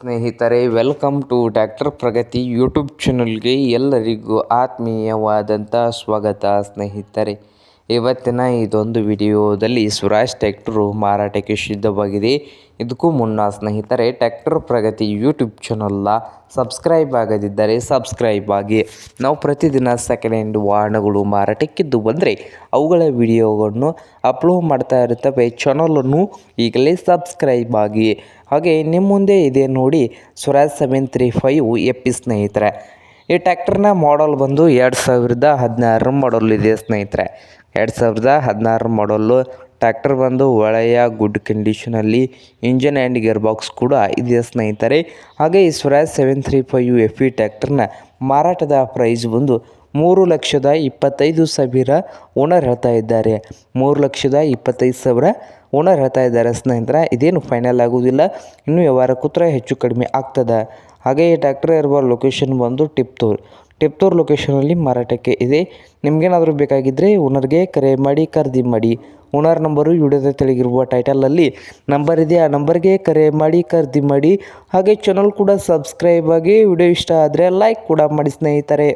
ಸ್ನೇಹಿತರೆ welcome to tractor Pragati YouTube ಚಾನಲ್ಗೆ ಎಲ್ಲರಿಗೂ ಆತ್ಮೀಯವಾದಂಥ ಸ್ವಾಗತ ಸ್ನೇಹಿತರೆ. ಇವತ್ತಿನ ಇದೊಂದು ವಿಡಿಯೋದಲ್ಲಿ ಸ್ವರಾಜ್ ಟ್ಯಾಕ್ಟರು ಮಾರಾಟಕ್ಕೆ ಸಿದ್ಧವಾಗಿದೆ. ಇದಕ್ಕೂ ಮುನ್ನ ಸ್ನೇಹಿತರೆ ಟ್ಯಾಕ್ಟರ್ ಪ್ರಗತಿ ಯೂಟ್ಯೂಬ್ ಚಾನಲ್ನ ಸಬ್ಸ್ಕ್ರೈಬ್ ಆಗದಿದ್ದರೆ ಸಬ್ಸ್ಕ್ರೈಬ್ ಆಗಿ. ನಾವು ಪ್ರತಿದಿನ ಸೆಕೆಂಡ್ ಹ್ಯಾಂಡ್ ವಾಹನಗಳು ಮಾರಾಟಕ್ಕಿದ್ದು ಬಂದರೆ ಅವುಗಳ ವಿಡಿಯೋಗಳನ್ನು ಅಪ್ಲೋಡ್ ಮಾಡ್ತಾ ಇರುತ್ತವೆ. ಚಾನಲನ್ನು ಈಗಲೇ ಸಬ್ಸ್ಕ್ರೈಬ್ ಆಗಿ. ಹಾಗೆ ನಿಮ್ಮ ಮುಂದೆ ಇದೆ ನೋಡಿ ಸ್ವರಾಜ್ ಸೆವೆನ್ ತ್ರೀ ಫೈವ್ ಎಪ್ಪಿ ಸ್ನೇಹಿತರೆ. ಈ ಟ್ಯಾಕ್ಟರ್ನ ಮಾಡಲ್ ಬಂದು ಎರಡು ಸಾವಿರದ ಹದಿನಾರರ ಮಾಡಲ್ ಇದೆ ಸ್ನೇಹಿತರೆ. ಎರಡು ಸಾವಿರದ ಹದಿನಾರರ ಮಾಡಲ್ಲು ಟ್ಯಾಕ್ಟರ್ ಬಂದು ಒಳ್ಳೆಯ ಗುಡ್ ಕಂಡೀಷನಲ್ಲಿ ಇಂಜನ್ ಆ್ಯಂಡ್ ಗಿಯರ್ ಬಾಕ್ಸ್ ಕೂಡ ಇದೆ ಸ್ನೇಹಿತರೆ. ಹಾಗೆ ಈ Swaraj seven three five F E ಟ್ಯಾಕ್ಟರ್ನ ಮಾರಾಟದ ಪ್ರೈಸ್ ಬಂದು ಮೂರು ಲಕ್ಷದ ಇಪ್ಪತ್ತೈದು ಸಾವಿರ ಓನರ್ ಹೇಳ್ತಾ ಇದ್ದಾರೆ. ಮೂರು ಲಕ್ಷದ ಇಪ್ಪತ್ತೈದು ಸಾವಿರ ಓನರ್ ಹೇಳ್ತಾ ಇದ್ದಾರೆ ಸ್ನೇಹಿತರೆ. ಇದೇನು ಫೈನಲ್ ಆಗೋದಿಲ್ಲ. ಇನ್ನೂ ವ್ಯವಹಾರ ಕೂತ್ರ ಹೆಚ್ಚು ಕಡಿಮೆ ಆಗ್ತದೆ. ಹಾಗೆ ಈ ಟ್ಯಾಕ್ಟರ್ ಇರುವ ಲೊಕೇಶನ್ ಬಂದು ಟಿಪ್ತೂರ್. ಟಿಪ್ತೂರ್ ಲೊಕೇಶನಲ್ಲಿ ಮಾರಾಟಕ್ಕೆ ಇದೆ. ನಿಮಗೇನಾದರೂ ಬೇಕಾಗಿದ್ದರೆ ಓನರ್ಗೆ ಕರೆ ಮಾಡಿ, ಖರೀದಿ ಮಾಡಿ. ಓನರ್ ನಂಬರು ವಿಡಿಯೋದ ತೆಳಗಿರುವ ಟೈಟಲಲ್ಲಿ ನಂಬರ್ ಇದೆ. ಆ ನಂಬರ್ಗೆ ಕರೆ ಮಾಡಿ, ಖರೀದಿ ಮಾಡಿ. ಹಾಗೆ ಚಾನಲ್ ಕೂಡ ಸಬ್ಸ್ಕ್ರೈಬ್ ಆಗಿ ವಿಡಿಯೋ ಇಷ್ಟ ಆದರೆ ಲೈಕ್ ಕೂಡ ಮಾಡಿ ಸ್ನೇಹಿತರೆ.